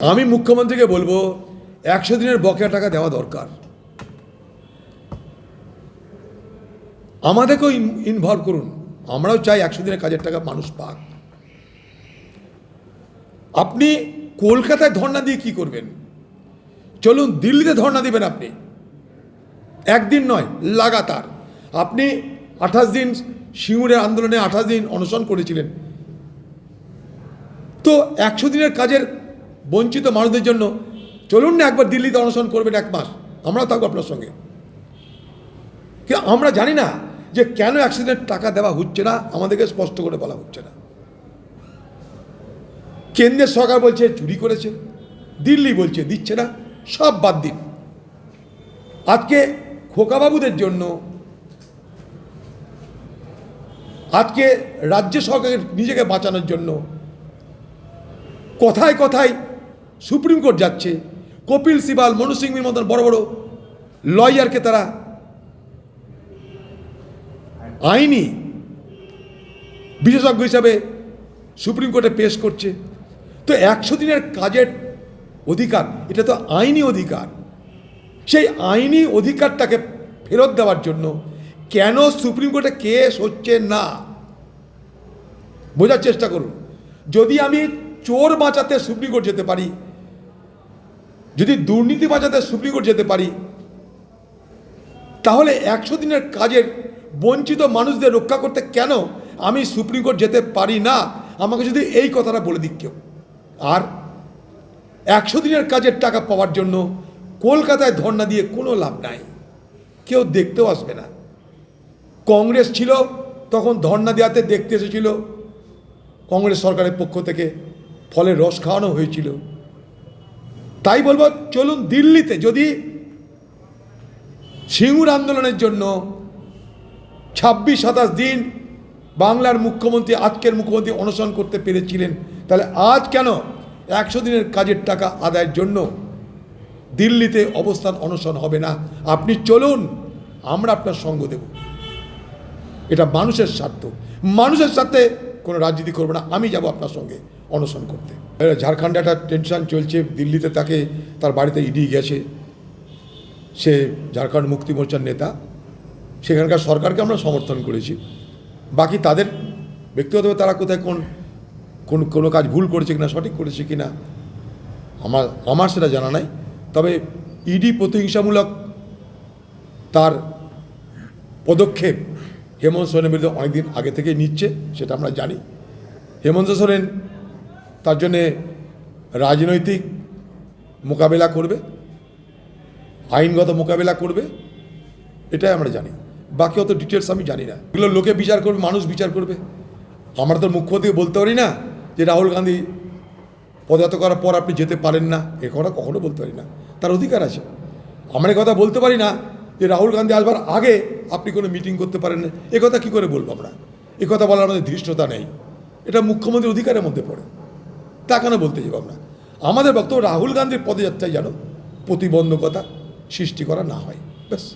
আমি মুখ্যমন্ত্রীকে বলব, একশো দিনের বকেয়া টাকা দেওয়া দরকার। আমাদেরকেও ইনভলভ করুন। আমরাও চাই একশো দিনের কাজের টাকা মানুষ পাক। আপনি কলকাতায় ধর্ণা দিয়ে কি করবেন? চলুন দিল্লিতে ধর্ণা দিবেন আপনি। একদিন নয়, লাগাতার। আপনি আঠাশ দিন সিঙ্গুরের আন্দোলনে আঠাশ দিন অনশন করেছিলেন। তো একশো দিনের কাজের বঞ্চিত মানুষদের জন্য চলুন না একবার দিল্লিতে অনশন করবেন এক মাস। আমরাও থাকব আপনার সঙ্গে। কি আমরা জানি না যে কেন অ্যাক্সিডেন্ট টাকা দেওয়া হচ্ছে না, আমাদেরকে স্পষ্ট করে বলা হচ্ছে না। কেন্দ্রের সরকার বলছে, চুরি করেছে। দিল্লি বলছে, দিচ্ছে না। সব বাদ দিন। আজকে খোকাবাবুদের জন্য, আজকে রাজ্য সরকারের নিজেকে বাঁচানোর জন্য কথায় কথায় সুপ্রিম কোর্ট যাচ্ছে। কপিল সিবাল, মনু সিংভির মতন বড় বড় লয়ারকে তারা আইনি বিশেষজ্ঞ হিসাবে সুপ্রিম কোর্টে পেশ করছে। তো একশো দিনের কাজের অধিকার, এটা তো আইনি অধিকার। সেই আইনি অধিকারটাকে ফেরত দেওয়ার জন্য কেন সুপ্রিম কোর্টে কেস হচ্ছে না? বোঝার চেষ্টা করুন। যদি আমি চোর বাঁচাতে সুপ্রিম কোর্ট যেতে পারি যদি দুর্নীতি বাঁচাতে সুপ্রিম কোর্ট যেতে পারি, তাহলে একশো দিনের কাজের বঞ্চিত মানুষদের রক্ষা করতে কেন আমি সুপ্রিম কোর্ট যেতে পারি না? আমাকে যদি এই কথাটা বলে দিক কেউ। আর একশো দিনের কাজের টাকা পাওয়ার জন্য কলকাতায় ধর্ণা দিয়ে কোনো লাভ নাই। কেউ দেখতেও আসবে না। কংগ্রেস ছিল, তখন ধর্ণা দেওয়াতে দেখতে এসেছিল। কংগ্রেস সরকারের পক্ষ থেকে ফলে রস খাওয়ানো হয়েছিল। তাই বলব, চলুন দিল্লিতে যদি সিঙ্গুর আন্দোলনের জন্য ছাব্বিশ সাতাশ দিন বাংলার মুখ্যমন্ত্রী, আজকের মুখ্যমন্ত্রী অনশন করতে পেরেছিলেন, তাহলে আজ কেন একশো দিনের কাজের টাকা আদায়ের জন্য দিল্লিতে অবস্থান অনশন হবে না? আপনি চলুন, আমরা আপনার সঙ্গ দেব। এটা মানুষের স্বার্থ। মানুষের সাথে কোনো রাজনীতি করব না, আমি যাব আপনার সঙ্গে অনশন করতে। ঝাড়খণ্ডে একটা টেনশন চলছে, দিল্লিতে তাকে তার বাড়িতে ইডি গেছে। সে ঝাড়খণ্ড মুক্তি মোর্চার নেতা। সেখানকার সরকারকে আমরা সমর্থন করেছি। বাকি তাদের ব্যক্তিগতভাবে তারা কোথায় কোন কোন, কোনো কাজ ভুল করেছে কিনা, সঠিক করেছে কিনা, আমার আমার সেটা জানা নাই। তবে ইডি প্রতিহিংসামূলক তার পদক্ষেপ হেমন্ত সোরেনের বিরুদ্ধে অনেকদিন আগে থেকেই নিচ্ছে, সেটা আমরা জানি। হেমন্ত সোরেন তার জন্যে রাজনৈতিক মোকাবেলা করবে, আইনগত মোকাবেলা করবে, এটাই আমরা জানি। বাকি অত ডিটেলস আমি জানি না। এগুলো লোকে বিচার করবে, মানুষ বিচার করবে। আমরা তো মুখ্যমন্ত্রী বলতে পারি না যে রাহুল গান্ধী পদযাত্রা করার পর আপনি যেতে পারেন না, এ কথা কখনো বলতে পারি না। তার অধিকার আছে। আমরা কথা বলতে পারি না যে রাহুল গান্ধী আসবার আগে আপনি কোনো মিটিং করতে পারেন না। একথা কথা কী করে বলব আমরা? একথা কথা বলার আমাদের ধৃষ্টতা নেই। এটা মুখ্যমন্ত্রীর অধিকারের মধ্যে পড়ে। তা কেন বলতে যাব আমরা? আমাদের বক্তব্য রাহুল গান্ধীর পদযাত্রায় যেন প্রতিবন্ধকতা সৃষ্টি করা না হয়। ব্যাস।